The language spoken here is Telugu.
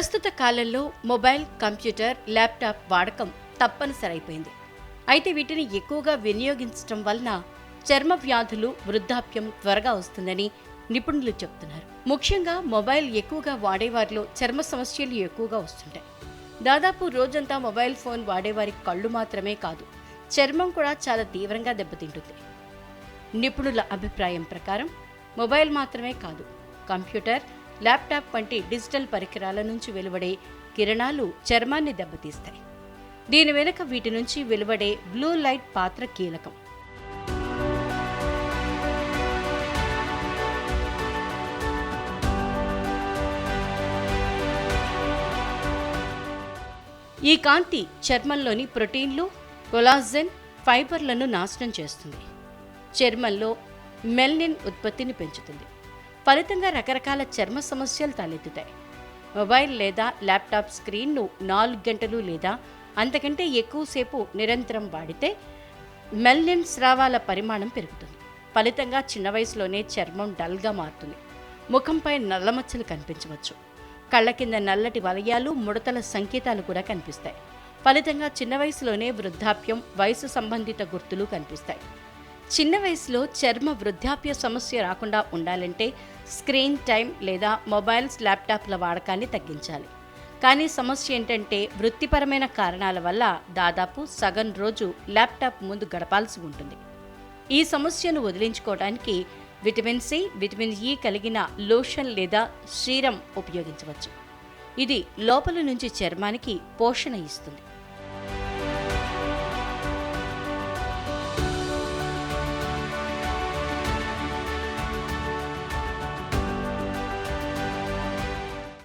ప్రస్తుత కాలంలో మొబైల్ కంప్యూటర్ ల్యాప్టాప్ వాడకం తప్పనిసరి అయిపోయింది అయితే వీటిని ఎక్కువగా వినియోగించడం వలన చర్మ వ్యాధులు వృద్ధాప్యం త్వరగా వస్తుందని నిపుణులు చెప్తున్నారు. ముఖ్యంగా మొబైల్ ఎక్కువగా వాడేవారిలో చర్మ సమస్యలు ఎక్కువగా వస్తుంటాయి. దాదాపు రోజంతా మొబైల్ ఫోన్ వాడేవారి కళ్ళు మాత్రమే కాదు చర్మం కూడా చాలా తీవ్రంగా దెబ్బతింటుంది. నిపుణుల అభిప్రాయం ప్రకారం మొబైల్ మాత్రమే కాదు కంప్యూటర్ ల్యాప్టాప్ వంటి డిజిటల్ పరికరాల నుంచి వెలువడే కిరణాలు చర్మాన్ని దెబ్బతీస్తాయి. దీని వెనుక వీటి నుంచి వెలువడే బ్లూ లైట్ పాత్ర కీలకం. ఈ కాంతి చర్మంలోని ప్రోటీన్లు కొలాజెన్ ఫైబర్లను నాశనం చేస్తుంది. చర్మంలో మెల్నిన్ ఉత్పత్తిని పెంచుతుంది. ఫలితంగా రకరకాల చర్మ సమస్యలు తలెత్తుతాయి. మొబైల్ లేదా ల్యాప్టాప్ స్క్రీన్ను నాలుగు గంటలు లేదా అంతకంటే ఎక్కువసేపు నిరంతరం వాడితే మెల్లిన్ స్రావాల పరిమాణం పెరుగుతుంది. ఫలితంగా చిన్న వయసులోనే చర్మం డల్గా మారుతుంది. ముఖంపై నల్లమచ్చలు కనిపించవచ్చు. కళ్ళ కింద నల్లటి వలయాలు ముడతల సంకేతాలు కూడా కనిపిస్తాయి. ఫలితంగా చిన్న వయసులోనే వృద్ధాప్యం వయసు సంబంధిత గుర్తులు కనిపిస్తాయి. చిన్న వయసులో చర్మ వృద్ధాప్య సమస్య రాకుండా ఉండాలంటే స్క్రీన్ టైం లేదా మొబైల్స్ ల్యాప్టాప్ల వాడకాన్ని తగ్గించాలి. కానీ సమస్య ఏంటంటే వృత్తిపరమైన కారణాల వల్ల దాదాపు సగం రోజు ల్యాప్టాప్ ముందు గడపాల్సి ఉంటుంది. ఈ సమస్యను వదిలించుకోవడానికి విటమిన్ సి విటమిన్ ఇ కలిగిన లోషన్ లేదా సీరం ఉపయోగించవచ్చు. ఇది లోపల నుంచి చర్మానికి పోషణ ఇస్తుంది.